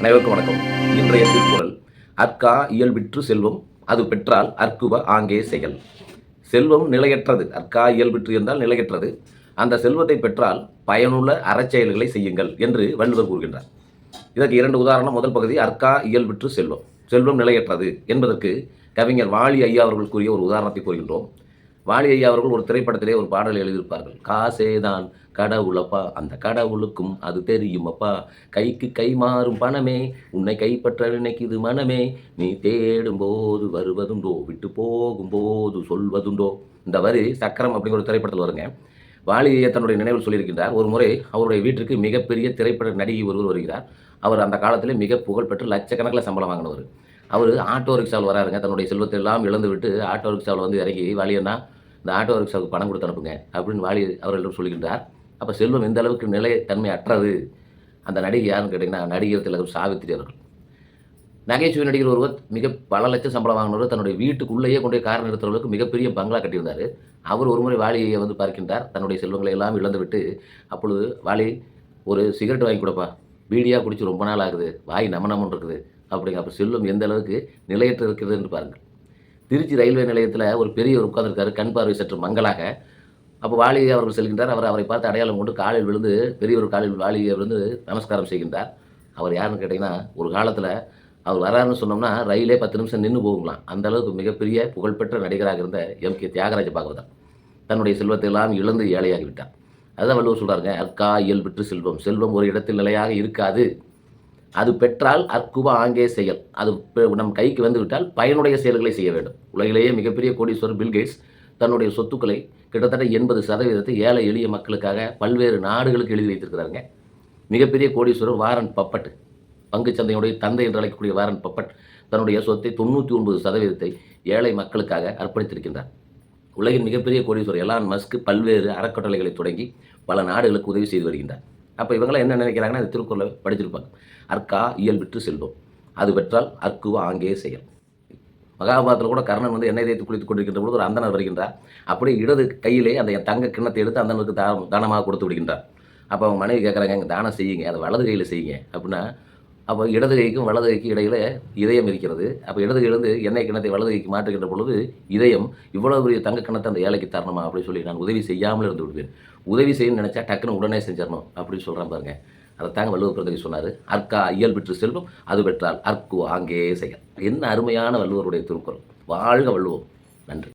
அனைவருக்கும் வணக்கம். இன்றைய திருக்குறள் அற்கா இயல்பிற்று செல்வம் அது பெற்றால் அற்குவ ஆங்கே செயல். செல்வம் நிலையற்றது அற்கா இயல்பிற்று என்றால் நிலையற்றது. அந்த செல்வத்தை பெற்றால் பயனுள்ள அறச்செயல்களை செய்யுங்கள் என்று வள்ளுவர் கூறுகின்றார். இதற்கு இரண்டு உதாரணம். முதல் பகுதி அற்கா இயல்பிற்று செல்வம் செல்வம் நிலையற்றது என்பதற்கு கவிஞர் வாலி ஐயா அவர்கள் கூறிய ஒரு உதாரணத்தை கூறுகின்றோம். வாலி ஐயா அவர்கள் ஒரு திரைப்படத்திலே ஒரு பாடல் எழுதியிருப்பார்கள். காசேதான் கடவுளப்பா அந்த கடவுளுக்கும் அது தெரியுமப்பா கைக்கு கை மாறும் பணமே உன்னை கைப்பற்ற நினைக்குது மனமே. நீ தேடும் போது வருவதுண்டோ விட்டு போகும்போது சொல்வதுண்டோ. இந்த வரி சக்கரம் அப்படிங்கிற ஒரு திரைப்படத்தில் வருங்க. வாலி ஐயா தன்னுடைய நினைவில் சொல்லியிருக்கின்றார். ஒரு முறை அவருடைய வீட்டிற்கு மிகப்பெரிய திரைப்பட நடிகை ஒருவர் வருகிறார். அவர் அந்த காலத்தில் மிக புகழ்பெற்று லட்சக்கணக்கில் சம்பளம் வாங்கினவர். அவர் ஆட்டோ ரிக்ஷாவில் வராருங்க. தன்னுடைய செல்வத்தை எல்லாம் இழந்து விட்டு ஆட்டோ ரிக்ஷாவில் வந்து இறங்கி வாலியண்ணா இந்த ஆட்டோ ரிக்ஷாவுக்கு பணம் கொடுத்து அனுப்புங்க அப்படின்னு வாலி அவர்களிடம் சொல்கின்றார். அப்போ செல்வம் எந்த அளவுக்கு நிலை தன்மை அற்றது? அந்த நடிகை யாருன்னு கேட்டிங்கன்னா நடிகர் திலகம் சாவித்திரி அவர்கள். நகைச்சுவை நடிகர் ஒருவர் மிக பல லட்சம் சம்பளம் வாங்கினவர் தன்னுடைய வீட்டுக்குள்ளேயே கொண்டு போய் கார் நிறுத்துறவர்களுக்கு மிகப்பெரிய பங்களா கட்டியிருந்தார். அவர் ஒரு முறை வாலியை வந்து பார்க்கின்றார். தன்னுடைய செல்வங்களை எல்லாம் இழந்துவிட்டு அப்பொழுது வாலி ஒரு சிகரெட் வாங்கி கொடுப்பா. பீடியாக குடிச்சு ரொம்ப நாள் ஆகுது. வாய் நம நமன்னு இருக்குது. அப்படிங்க அப்போ செல்வம் எந்த அளவுக்கு நிலையற்று இருக்கிறது என்று பாருங்கள். திருச்சி ரயில்வே நிலையத்தில் ஒரு பெரியவர் உட்காந்துருக்காரு கண் பார்வை சற்று மங்கலாக. அப்போ வாலி அவர்கள் செல்கின்றார். அவர் அவரை பார்த்து அடையாளம் கொண்டு காலில் விழுந்து பெரியவர் காலில் வாலி விழுந்து நமஸ்காரம் செய்கின்றார். அவர் யாருன்னு கேட்டிங்கன்னா ஒரு காலத்தில் அவர் வராருன்னு சொன்னோம்னா ரயிலே பத்து நிமிஷம் நின்று போகுங்களாம். அந்த அளவுக்கு மிகப்பெரிய புகழ்பெற்ற நடிகராக இருந்த எம். கே. தியாகராஜ பாகவதர் தன்னுடைய செல்வத்தை எல்லாம் இழந்து ஏழையாகிவிட்டார் அதுதான் வள்ளுவர் சொல்கிறாருங்க அற்கா இயல்பிற்று செல்வம். செல்வம் ஒரு இடத்தில் நிலையாக இருக்காது. அது பெற்றால் அற்குவ ஆங்கே செயல். அது பெ- நம் கைக்கு வந்துவிட்டால் பயனுடைய செயல்களை செய்ய வேண்டும். உலகிலேயே மிகப்பெரிய கோடீஸ்வரர் பில்கேட்ஸ் தன்னுடைய சொத்துக்களை கிட்டத்தட்ட எண்பது சதவீதத்தை ஏழை எளிய மக்களுக்காக பல்வேறு நாடுகளுக்கு எழுதி வைத்திருக்கிறாருங்க. மிகப்பெரிய கோடீஸ்வரர் வாரன் பப்பட் பங்குச் சந்தையுடைய தந்தை என்று அழைக்கக்கூடிய வாரன் பப்பட் தன்னுடைய சொத்தை தொண்ணூற்றி ஒன்பது சதவீதத்தை ஏழை மக்களுக்காக அர்ப்பணித்திருக்கின்றார். உலகின் மிகப்பெரிய கோடீஸ்வரர் எலான் மஸ்க் பல்வேறு அறக்கட்டளைகளை தொடங்கி பல நாடுகளுக்கு உதவி செய்து வருகின்றார். அப்போ இவங்களாம் என்ன நினைக்கிறாங்கன்னா இந்த திருக்குறளை படிச்சிருப்பாங்க. அர்க்கா இயல்பிற்று செல்வம். அது பெற்றால் அற்குவ ஆங்கே செயல். மகாபாரத்தில் கூட கர்ணன் வந்து எண்ணெய் தேய்த்து குளித்துக் கொண்டிருக்கின்ற பொழுது ஒரு அந்தனர் வருகின்றார். அப்படியே இடது கையிலே அந்த என் தங்க கிண்ணத்தை எடுத்து அந்தனருக்கு தானம் தானமாக கொடுத்து விடுகின்றார். அப்போ அவங்க மனைவி கேட்குறாங்க தானம் செய்யுங்க அதை வலது கையில் செய்யுங்க. அப்படின்னா அப்போ இடது கைக்கும் வலது கைக்கு இடையில இதயம் இருக்கிறது. அப்போ இடது கையிலிருந்து எண்ணெய் கிணத்தை வலது கைக்கு மாற்றுகின்ற பொழுது இதயம் இவ்வளவு பெரிய தங்க கிணத்தை அந்த ஏழைக்கு தரணுமா அப்படின்னு சொல்லி நான் உதவி செய்யாமல் இருந்து விடுவேன். உதவி செய்யணும்னு நினச்சா டக்குன்னு உடனே செஞ்சிடணும் அப்படின்னு சொல்கிறான் பாருங்க. அதை தாங்க வள்ளுவர் பிரதவி சொன்னார் அற்கா இயல் பெற்று செல்வம் அது பெற்றால் அற்கு ஆங்கே செயல். என்ன அருமையான வள்ளுவருடைய திருக்குறள். வாழ்க வள்ளுவோம். நன்றி.